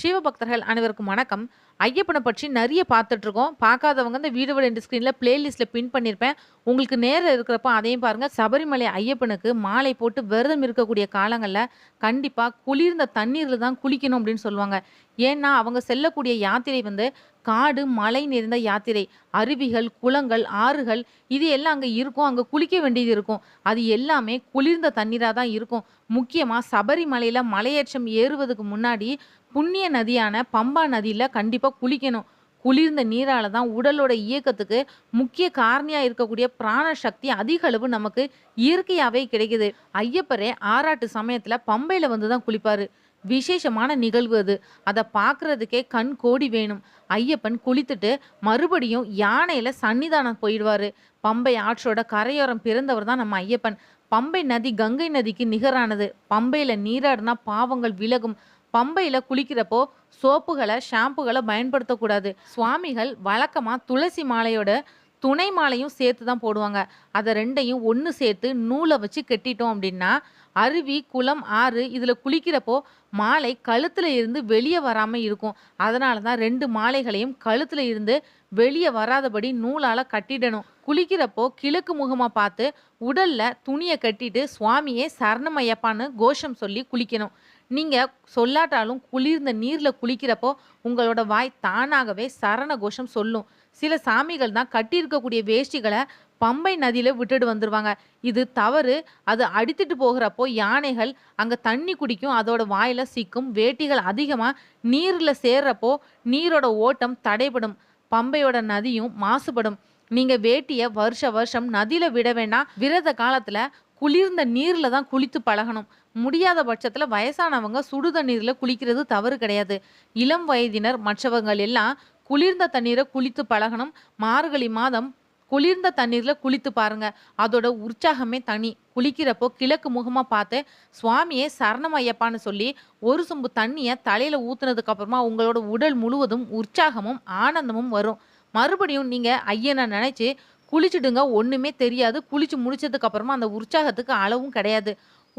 சிவபக்தர்கள் அனைவருக்கும் வணக்கம். ஐயப்பனை பற்றி நிறைய பார்த்துட்டு இருக்கோம் பார்க்காதவங்க இந்த வீடியோ ரெண்டு ஸ்க்ரீனில் பிளேலிஸ்ட்டில் பின் பண்ணியிருப்பேன். உங்களுக்கு நேரம் இருக்கிறப்ப அதையும் பாருங்கள் சபரிமலை ஐயப்பனுக்கு மாலை போட்டு விரதம் இருக்கக்கூடிய காலங்களில் கண்டிப்பாக குளிர்ந்த தண்ணீரில் தான் குளிக்கணும் அப்படின்னு சொல்லுவாங்க. ஏன்னா அவங்க செல்லக்கூடிய யாத்திரை வந்து காடு மலை நிறைந்த யாத்திரை. அருவிகள் குளங்கள் ஆறுகள் இது எல்லாம் அங்கே இருக்கும். அங்கே குளிக்க வேண்டியது இருக்கும். அது எல்லாமே குளிர்ந்த தண்ணீராக தான் இருக்கும். முக்கியமாக சபரிமலையில் மலையேற்றம் ஏறுவதுக்கு முன்னாடி புண்ணிய நதியான பம்பா நதியில் கண்டிப்பாக குளிக்கணும். குளிர்ந்த நீரால தான் உடலோட இயக்கத்துக்கு முக்கிய காரணியாக இருக்கக்கூடிய பிராண சக்தி அதிக அளவு நமக்கு இயற்கையாகவே கிடைக்குது. ஐயப்பரே ஆராட்டு சமயத்தில் பம்பையில் வந்து தான் குளிப்பாரு. விசேஷமான நிகழ்வு அது. அதை பார்க்கறதுக்கே கண் கோடி வேணும். ஐயப்பன் குளித்துட்டு மறுபடியும் யானையில் சன்னிதானம் போயிடுவார். பம்பை ஆற்றோட கரையோரம் பிறந்தவர் தான் நம்ம ஐயப்பன். பம்பை நதி கங்கை நதிக்கு நிகரானது. பம்பையில் நீராடினா பாவங்கள் விலகும். பம்பையில் குளிக்கிறப்போ சோப்புகளை ஷாம்புகளை பயன்படுத்தக்கூடாது. சுவாமிகள் வழக்கமாக துளசி மாலையோட துணை மாலையும் சேர்த்து தான் போடுவாங்க. அதை ரெண்டையும் ஒன்று சேர்த்து நூலை வச்சு கட்டிட்டோம் அப்படின்னா அருவி குளம் ஆறு இதில் குளிக்கிறப்போ மாலை கழுத்தில் இருந்து வெளியே வராமல் இருக்கும். அதனால தான் ரெண்டு மாலைகளையும் கழுத்தில் இருந்து வெளியே வராதபடி நூலால் கட்டிடணும். குளிக்கிறப்போ கிழக்கு முகமாக பார்த்து உடலில் துணியை கட்டிட்டு சுவாமியே சரணமையப்பான்னு கோஷம் சொல்லி குளிக்கணும். நீங்கள் சொல்லாட்டாலும் குளிர்ந்த நீரில் குளிக்கிறப்போ உங்களோட வாய் தானாகவே சரண கோஷம் சொல்லும். சில சாமிகள் தான் கட்டியிருக்கக்கூடிய வேஷ்டிகளை பம்பை நதியில் விட்டுட்டு வந்துடுவாங்க இது தவறு. அது அடித்துட்டு போகிறப்போ யானைகள் அங்கே தண்ணி குடிக்கும். அதோட வாயில் சிக்கும். வேட்டிகள் அதிகமாக நீரில் சேர்றப்போ நீரோட ஓட்டம் தடைபடும். பம்பையோட நதியும் மாசுபடும். நீங்கள் வேட்டியை வருஷ வருஷம் நதியில் விட வேண்டாம் விரத காலத்தில் குளிர்ந்த நீரில் தான் குளித்து பழகணும். முடியாத பட்சத்தில் வயசானவங்க சுடு தண்ணீரில் குளிக்கிறது தவறு கிடையாது. இளம் வயதினர் மற்றவங்கள் எல்லாம் குளிர்ந்த தண்ணீரை குளித்து பழகணும். மார்கழி மாதம் குளிர்ந்த தண்ணீரில் குளித்து பாருங்க. அதோட உற்சாகமே தனி. குளிக்கிறப்போ கிழக்கு முகமாக பார்த்து சுவாமியே சரணம் ஐயப்பான்னு சொல்லி ஒரு சொம்பு தண்ணியை தலையில் ஊற்றுனதுக்கு அப்புறமா உங்களோட உடல் முழுவதும் உற்சாகமும் ஆனந்தமும் வரும். மறுபடியும் நீங்கள் ஐயனை நினச்சி குளிச்சுடுங்க. ஒன்றுமே தெரியாது. குளிச்சு முடிச்சதுக்கு அப்புறமா அந்த உற்சாகத்துக்கு அளவும் கிடையாது.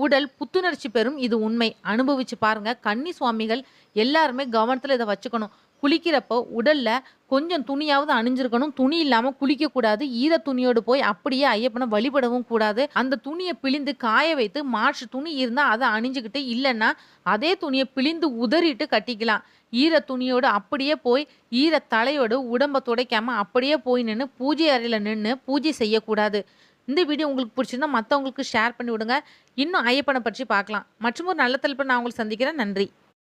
உடல் புத்துணர்ச்சி பெறும் இது உண்மை. அனுபவிச்சு பாருங்க. கன்னி சுவாமிகள் எல்லாருமே கவனத்தில் இதை வச்சுக்கணும். குளிக்கிறப்போ உடல்ல கொஞ்சம் துணியாவது அணிஞ்சிருக்கணும். துணி இல்லாம குளிக்க கூடாது ஈர துணியோடு போய் அப்படியே ஐயப்பனை வழிபடவும் கூடாது. அந்த துணியை பிழிந்து காய வைத்து மாற்று துணி இருந்தா அதை அணிஞ்சுக்கிட்டு இல்லைன்னா அதே துணியை பிழிந்து உதறிட்டு கட்டிக்கலாம். ஈர துணியோடு அப்படியே போய் ஈர தலையோடு உடம்ப துடைக்காம அப்படியே போய் நின்று பூஜை அறையில் நின்று பூஜை செய்யக்கூடாது. இந்த வீடியோ உங்களுக்கு பிடிச்சிருந்தா மற்றவங்களுக்கு ஷேர் பண்ணி விடுங்க. இன்னும் ஐயப்பனை பற்றி பார்க்கலாம். மற்றும் ஒரு நல்ல தலைப்பை நான் உங்களுக்கு சந்திக்கிறேன். நன்றி.